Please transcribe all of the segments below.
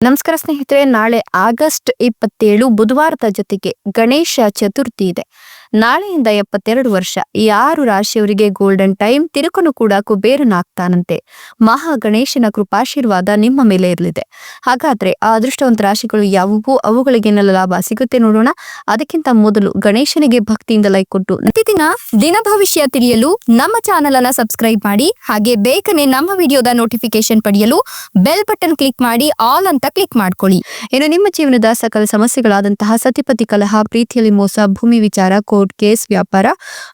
ನಮಸ್ಕಾರ ಸ್ನೇಹಿತರೆ ನಾಳೆ ಆಗಸ್ಟ್ ಇಪ್ಪತ್ತೇಳು ಬುಧವಾರದ ಜೊತೆಗೆ ಗಣೇಶ ಚತುರ್ಥಿ ಇದೆ. ನಾಳೆಯಿಂದ ಎಪ್ಪತ್ತೆರಡು ವರ್ಷ ಈ ಆರು ರಾಶಿಯವರಿಗೆ ಗೋಲ್ಡನ್ ಟೈಮ್ ತಿರುಕನು ಕೂಡ ಕುಬೇರನಾಗ್ತಾನಂತೆ. ಮಹಾ ಗಣೇಶನ ಕೃಪಾಶೀರ್ವಾದ ನಿಮ್ಮ ಮೇಲೆ ಇರಲಿದೆ. ಹಾಗಾದ್ರೆ ಆ ಅದೃಷ್ಟವಂತ ರಾಶಿಗಳು ಯಾವುವು? ಅವುಗಳಿಗೇನೆಲ್ಲ ಲಾಭ ಸಿಗುತ್ತೆ ನೋಡೋಣ. ಅದಕ್ಕಿಂತ ಮೊದಲು ಗಣೇಶನಿಗೆ ಭಕ್ತಿಯಿಂದ ಲೈಕ್ ಕೊಟ್ಟು ಪ್ರತಿದಿನ ದಿನ ಭವಿಷ್ಯ ತಿಳಿಯಲು ನಮ್ಮ ಚಾನೆಲ್ ಅನ್ನ ಸಬ್ಸ್ಕ್ರೈಬ್ ಮಾಡಿ, ಹಾಗೆ ಬೇಗನೆ ನಮ್ಮ ವಿಡಿಯೋದ ನೋಟಿಫಿಕೇಶನ್ ಪಡೆಯಲು ಬೆಲ್ ಬಟನ್ ಕ್ಲಿಕ್ ಮಾಡಿ ಆಲ್ ಅಂತ ಕ್ಲಿಕ್ ಮಾಡ್ಕೊಳ್ಳಿ. ಇನ್ನು ನಿಮ್ಮ ಜೀವನದ ಸಕಲ ಸಮಸ್ಯೆಗಳಾದಂತಹ ಸತಿಪತಿ ಕಲಹ, ಪ್ರೀತಿಯಲ್ಲಿ ಮೋಸ, ಭೂಮಿ ವಿಚಾರ ಕೋರ್ಟ್ ಕೇಸ್ ವ್ಯಾಪಾರ,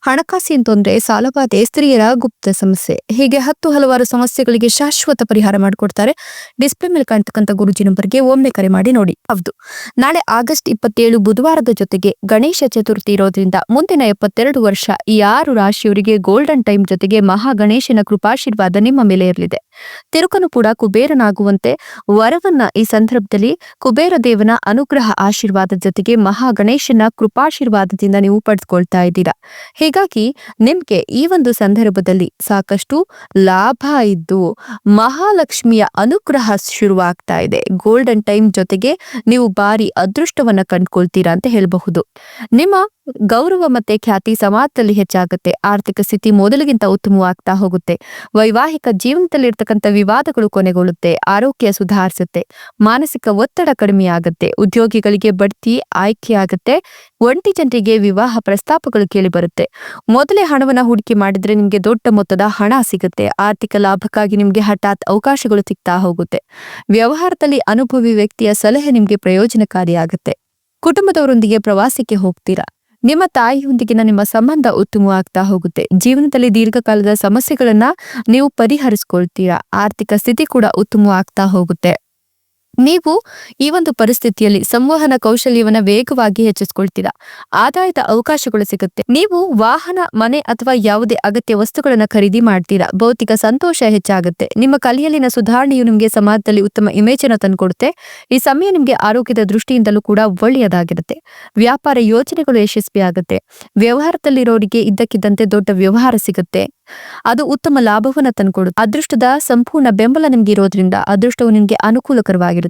ಹಣಕಾಸಿನ ತೊಂದರೆ ಸಾಲಬಾಧೆ ಸ್ತ್ರೀಯರ ಗುಪ್ತ ಸಮಸ್ಯೆ. ಹೀಗೆ ಹತ್ತು ಹಲವಾರು ಸಮಸ್ಯೆಗಳಿಗೆ ಶಾಶ್ವತ ಪರಿಹಾರ ಮಾಡಿಕೊಡ್ತಾರೆ. ಡಿಸ್ಪ್ಲೇ ಮೇಲೆ ಕಾಣ್ತಕ್ಕಂಥ ಗುರುಜಿ ನಂಬರ್ಗೆ ಒಮ್ಮೆ ಕರೆ ಮಾಡಿ ನೋಡಿ. ಹೌದು. ನಾಳೆ ಆಗಸ್ಟ್ ಇಪ್ಪತ್ತೇಳು ಬುಧವಾರದ ಜೊತೆಗೆ ಗಣೇಶ ಚತುರ್ಥಿ ಇರೋದ್ರಿಂದ ಮುಂದಿನ ಎಪ್ಪತ್ತೆರಡು ವರ್ಷ ಈ ಆರು ರಾಶಿಯವರಿಗೆ ಗೋಲ್ಡನ್ ಟೈಮ್ ಜೊತೆಗೆ ಮಹಾ ಗಣೇಶನ ಕೃಪಾಶೀರ್ವಾದ ನಿಮ್ಮ ಮೇಲೆ ಇರಲಿದೆ ತಿರುಕನು ಕೂಡ ಕುಬೇರನಾಗುವಂತೆ ವರವನ್ನ ಈ ಸಂದರ್ಭದಲ್ಲಿ ಕುಬೇರ ದೇವನ ಅನುಗ್ರಹ ಆಶೀರ್ವಾದದ ಜೊತೆಗೆ ಮಹಾ ಗಣೇಶನ ಕೃಪಾಶೀರ್ವಾದದಿಂದ ನೀವು ಪಡೆದುಕೊಳ್ತಾ ಇದ್ದೀರಾ. ಹೀಗಾಗಿ ನಿಮ್ಗೆ ಈ ಒಂದು ಸಂದರ್ಭದಲ್ಲಿ ಸಾಕಷ್ಟು ಲಾಭ ಇದ್ದು ಮಹಾಲಕ್ಷ್ಮಿಯ ಅನುಗ್ರಹ ಶುರುವಾಗ್ತಾ ಇದೆ. ಗೋಲ್ಡನ್ ಟೈಮ್ ಜೊತೆಗೆ ನೀವು ಭಾರಿ ಅದೃಷ್ಟವನ್ನ ಕಂಡ್ಕೊಳ್ತೀರಾ ಅಂತ ಹೇಳಬಹುದು. ನಿಮ್ಮ ಗೌರವ ಮತ್ತೆ ಖ್ಯಾತಿ ಸಮಾಜದಲ್ಲಿ ಹೆಚ್ಚಾಗುತ್ತೆ. ಆರ್ಥಿಕ ಸ್ಥಿತಿ ಮೊದಲಿಗಿಂತ ಉತ್ತಮವಾಗ್ತಾ ಹೋಗುತ್ತೆ. ವೈವಾಹಿಕ ಜೀವನದಲ್ಲಿ ಇರ್ತಕ್ಕಂಥ ವಿವಾದಗಳು ಕೊನೆಗೊಳ್ಳುತ್ತೆ, ಆರೋಗ್ಯ ಸುಧಾರಿಸುತ್ತೆ, ಮಾನಸಿಕ ಒತ್ತಡ ಕಡಿಮೆಯಾಗುತ್ತೆ, ಉದ್ಯೋಗಿಗಳಿಗೆ ಬಡ್ತಿ ಆಯ್ಕೆ ಆಗುತ್ತೆ ಒಂಟಿ ಜನರಿಗೆ ವಿವಾಹ ಪ್ರಸ್ತಾಪಗಳು ಕೇಳಿ ಬರುತ್ತೆ ಮೊದಲೇ ಹಣವನ್ನು ಹೂಡಿಕೆ ಮಾಡಿದ್ರೆ ನಿಮಗೆ ದೊಡ್ಡ ಮೊತ್ತದ ಹಣ ಸಿಗುತ್ತೆ, ಆರ್ಥಿಕ ಲಾಭಕ್ಕಾಗಿ ನಿಮಗೆ ಹಠಾತ್ ಅವಕಾಶಗಳು ಸಿಗ್ತಾ ಹೋಗುತ್ತೆ. ವ್ಯವಹಾರದಲ್ಲಿ ಅನುಭವಿ ವ್ಯಕ್ತಿಯ ಸಲಹೆ ನಿಮಗೆ ಪ್ರಯೋಜನಕಾರಿಯಾಗುತ್ತೆ. ಕುಟುಂಬದವರೊಂದಿಗೆ ಪ್ರವಾಸಕ್ಕೆ ಹೋಗ್ತೀರಾ? ನಿಮ್ಮ ತಾಯಿಯೊಂದಿಗಿನ ನಿಮ್ಮ ಸಂಬಂಧ ಉತ್ತಮವಾಗ್ತಾ ಹೋಗುತ್ತೆ. ಜೀವನದಲ್ಲಿ ದೀರ್ಘಕಾಲದ ಸಮಸ್ಯೆಗಳನ್ನ ನೀವು ಪರಿಹರಿಸ್ಕೊಳ್ತೀರಾ. ಆರ್ಥಿಕ ಸ್ಥಿತಿ ಕೂಡ ಉತ್ತಮವಾಗ್ತಾ ಹೋಗುತ್ತೆ. ನೀವು ಈ ಒಂದು ಪರಿಸ್ಥಿತಿಯಲ್ಲಿ ಸಂವಹನ ಕೌಶಲ್ಯವನ್ನ ವೇಗವಾಗಿ ಹೆಚ್ಚಿಸಿಕೊಳ್ತೀರಾ? ಆದಾಯದ ಅವಕಾಶಗಳು ಸಿಗುತ್ತೆ. ನೀವು ವಾಹನ, ಮನೆ ಅಥವಾ ಯಾವುದೇ ಅಗತ್ಯ ವಸ್ತುಗಳನ್ನು ಖರೀದಿ ಮಾಡ್ತೀರಾ? ಭೌತಿಕ ಸಂತೋಷ ಹೆಚ್ಚಾಗುತ್ತೆ. ನಿಮ್ಮ ಕಲೆಯಲ್ಲಿನ ಸುಧಾರಣೆಯು ನಿಮಗೆ ಸಮಾಜದಲ್ಲಿ ಉತ್ತಮ ಇಮೇಜ್ ಅನ್ನು ತಂದುಕೊಡುತ್ತೆ. ಈ ಸಮಯ ನಿಮಗೆ ಆರೋಗ್ಯದ ದೃಷ್ಟಿಯಿಂದಲೂ ಕೂಡ ಒಳ್ಳೆಯದಾಗಿರುತ್ತೆ. ವ್ಯಾಪಾರ ಯೋಜನೆಗಳು ಯಶಸ್ವಿ ಆಗುತ್ತೆ. ವ್ಯವಹಾರದಲ್ಲಿರೋರಿಗೆ ಇದ್ದಕ್ಕಿದ್ದಂತೆ ದೊಡ್ಡ ವ್ಯವಹಾರ ಸಿಗುತ್ತೆ. ಅದು ಉತ್ತಮ ಲಾಭವನ್ನು ತಂದುಕೊಡುತ್ತೆ. ಅದೃಷ್ಟದ ಸಂಪೂರ್ಣ ಬೆಂಬಲ ನಿಮಗೆ ಇರೋದ್ರಿಂದ, ಅದೃಷ್ಟವು ನಿಮ್ಗೆ ಅನುಕೂಲಕರವಾಗಿರುತ್ತೆ.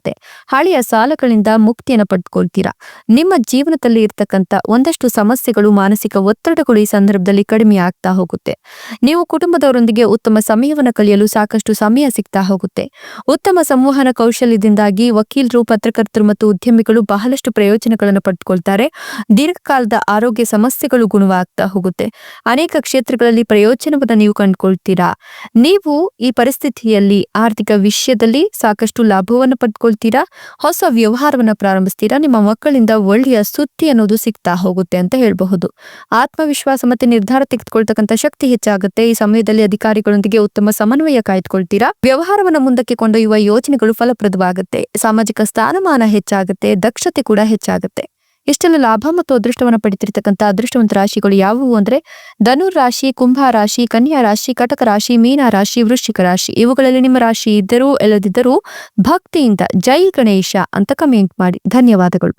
ಹಳೆಯ ಸಾಲಗಳಿಂದ ಮುಕ್ತಿಯನ್ನು ಪಡೆದುಕೊಳ್ತೀರಾ ನಿಮ್ಮ ಜೀವನದಲ್ಲಿ ಇರತಕ್ಕಂತ ಒಂದಷ್ಟು ಸಮಸ್ಯೆಗಳು ಮಾನಸಿಕ ಒತ್ತಡಗಳು ಈ ಸಂದರ್ಭದಲ್ಲಿ ಕಡಿಮೆ ಆಗ್ತಾ ಹೋಗುತ್ತೆ. ನೀವು ಕುಟುಂಬದವರೊಂದಿಗೆ ಉತ್ತಮ ಸಮಯವನ್ನು ಕಲಿಯಲು ಸಾಕಷ್ಟು ಸಮಯ ಸಿಗ್ತಾ ಹೋಗುತ್ತೆ. ಉತ್ತಮ ಸಂವಹನ ಕೌಶಲ್ಯದಿಂದಾಗಿ ವಕೀಲರು, ಪತ್ರಕರ್ತರು ಮತ್ತು ಉದ್ಯಮಿಗಳು ಬಹಳಷ್ಟು ಪ್ರಯೋಜನಗಳನ್ನು ಪಡೆದುಕೊಳ್ತಾರೆ ದೀರ್ಘಕಾಲದ ಆರೋಗ್ಯ ಸಮಸ್ಯೆಗಳು ಗುಣವಾಗ್ತಾ ಹೋಗುತ್ತೆ. ಅನೇಕ ಕ್ಷೇತ್ರಗಳಲ್ಲಿ ಪ್ರಯೋಜನವನ್ನು ನೀವು ಕಂಡುಕೊಳ್ತೀರಾ? ನೀವು ಈ ಪರಿಸ್ಥಿತಿಯಲ್ಲಿ ಆರ್ಥಿಕ ವಿಷಯದಲ್ಲಿ ಸಾಕಷ್ಟು ಲಾಭವನ್ನು ಪಡ್ಕೊಳ್ತೀರಾ ಹೊಸ ವ್ಯವಹಾರವನ್ನ ಪ್ರಾರಂಭಿಸ್ತೀರಾ? ನಿಮ್ಮ ಮಕ್ಕಳಿಂದ ಒಳ್ಳೆಯ ಸುದ್ದಿ ಅನ್ನೋದು ಸಿಗ್ತಾ ಹೋಗುತ್ತೆ ಅಂತ ಹೇಳಬಹುದು. ಆತ್ಮವಿಶ್ವಾಸ ಮತ್ತೆ ನಿರ್ಧಾರ ತೆಗೆದುಕೊಳ್ತಕ್ಕಂಥ ಶಕ್ತಿ ಹೆಚ್ಚಾಗುತ್ತೆ. ಈ ಸಮಯದಲ್ಲಿ ಅಧಿಕಾರಿಗಳೊಂದಿಗೆ ಉತ್ತಮ ಸಮನ್ವಯ ಕಾಯ್ದುಕೊಳ್ತೀರಾ? ವ್ಯವಹಾರವನ್ನು ಮುಂದಕ್ಕೆ ಕೊಂಡೊಯ್ಯುವ ಯೋಜನೆಗಳು ಫಲಪ್ರದವಾಗುತ್ತೆ. ಸಾಮಾಜಿಕ ಸ್ಥಾನಮಾನ ಹೆಚ್ಚಾಗುತ್ತೆ. ದಕ್ಷತೆ ಕೂಡ ಹೆಚ್ಚಾಗುತ್ತೆ. ಇಷ್ಟೆಲ್ಲ ಲಾಭ ಮತ್ತು ಅದೃಷ್ಟವನ್ನು ಪಡಿತಿರ್ತಕ್ಕಂಥ ಅದೃಷ್ಟವಂತ ರಾಶಿಗಳು ಯಾವುವು ಅಂದ್ರೆ ಧನುರ್ ರಾಶಿ, ಕುಂಭ ರಾಶಿ, ಕನ್ಯಾ ರಾಶಿ, ಕಟಕ ರಾಶಿ, ಮೀನ ರಾಶಿ, ವೃಶ್ಚಿಕ ರಾಶಿ. ಇವುಗಳಲ್ಲಿ ನಿಮ್ಮ ರಾಶಿ ಇದ್ದರೂ ಇಲ್ಲದಿದ್ದರೂ ಭಕ್ತಿಯಿಂದ ಜೈ ಗಣೇಶ ಅಂತ ಕಮೆಂಟ್ ಮಾಡಿ. ಧನ್ಯವಾದಗಳು.